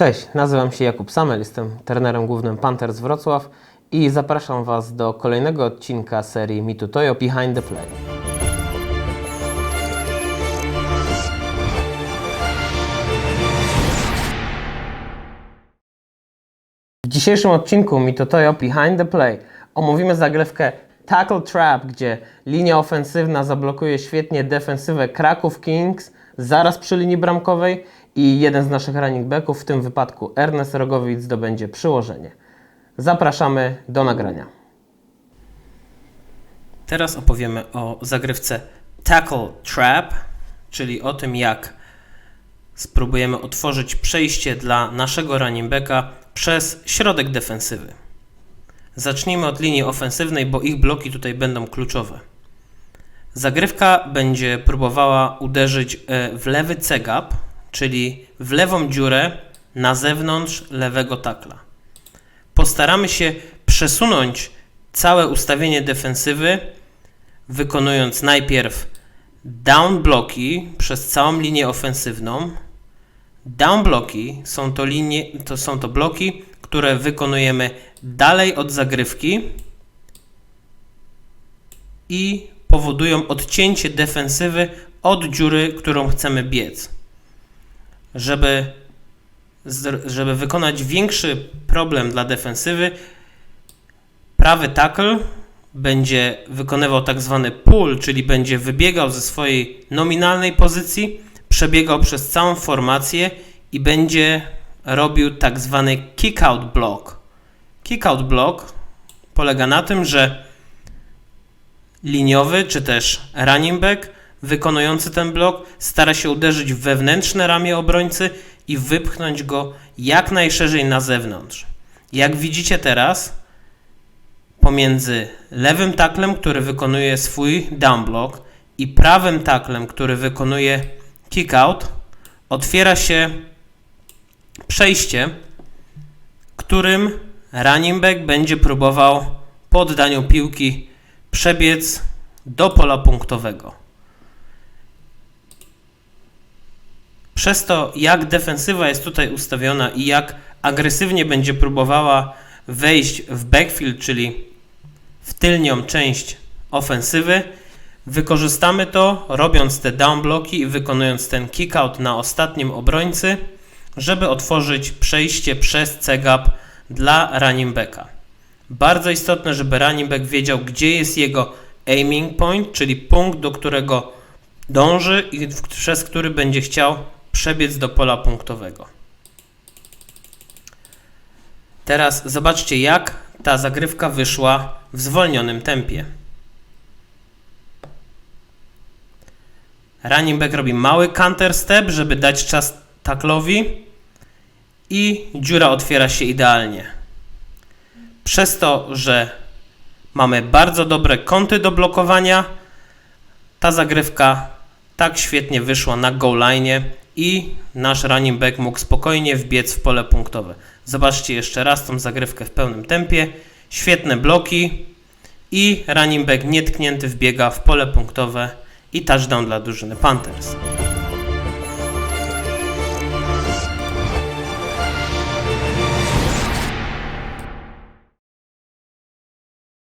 Cześć, nazywam się Jakub Samel, jestem trenerem głównym Panthers Wrocław i zapraszam Was do kolejnego odcinka serii Mitutoyo Behind the Play. W dzisiejszym odcinku Mitutoyo Behind the Play omówimy zagrywkę Tackle Trap, gdzie linia ofensywna zablokuje świetnie defensywę Kraków Kings zaraz przy linii bramkowej i jeden z naszych running backów, w tym wypadku Ernest Rogowicz, zdobędzie przyłożenie. Zapraszamy do nagrania. Teraz opowiemy o zagrywce Tackle Trap, czyli o tym, jak spróbujemy otworzyć przejście dla naszego running backa przez środek defensywy. Zacznijmy od linii ofensywnej, bo ich bloki tutaj będą kluczowe. Zagrywka będzie próbowała uderzyć e, w lewy cegap, czyli w lewą dziurę na zewnątrz lewego takla. Postaramy się przesunąć całe ustawienie defensywy, wykonując najpierw down bloki przez całą linię ofensywną. Down bloki są to, linie, to są to bloki, które wykonujemy dalej od zagrywki i powodują odcięcie defensywy od dziury, którą chcemy biec. Żeby, żeby wykonać większy problem dla defensywy, prawy tackle będzie wykonywał tak zwany pull, czyli będzie wybiegał ze swojej nominalnej pozycji, przebiegał przez całą formację i będzie robił tak zwany kick out block. Kick out block polega na tym, że liniowy czy też running back wykonujący ten blok stara się uderzyć w wewnętrzne ramię obrońcy i wypchnąć go jak najszerzej na zewnątrz. Jak widzicie teraz, pomiędzy lewym taklem, który wykonuje swój down block i prawym taklem, który wykonuje kick out, otwiera się przejście, którym running back będzie próbował po oddaniu piłki przebiec do pola punktowego. Przez to, jak defensywa jest tutaj ustawiona i jak agresywnie będzie próbowała wejść w backfield, czyli w tylnią część ofensywy, wykorzystamy to, robiąc te down bloki i wykonując ten kick out na ostatnim obrońcy, żeby otworzyć przejście przez C-gap dla running backa. Bardzo istotne, żeby running back wiedział, gdzie jest jego aiming point, czyli punkt, do którego dąży i przez który będzie chciał przebiec do pola punktowego. Teraz zobaczcie, jak ta zagrywka wyszła w zwolnionym tempie. Running back robi mały counter step, żeby dać czas taklowi i dziura otwiera się idealnie. Przez to, że mamy bardzo dobre kąty do blokowania, ta zagrywka tak świetnie wyszła na goal line i nasz running back mógł spokojnie wbiec w pole punktowe. Zobaczcie jeszcze raz tą zagrywkę w pełnym tempie. Świetne bloki i running back nietknięty wbiega w pole punktowe i touchdown dla drużyny Panthers.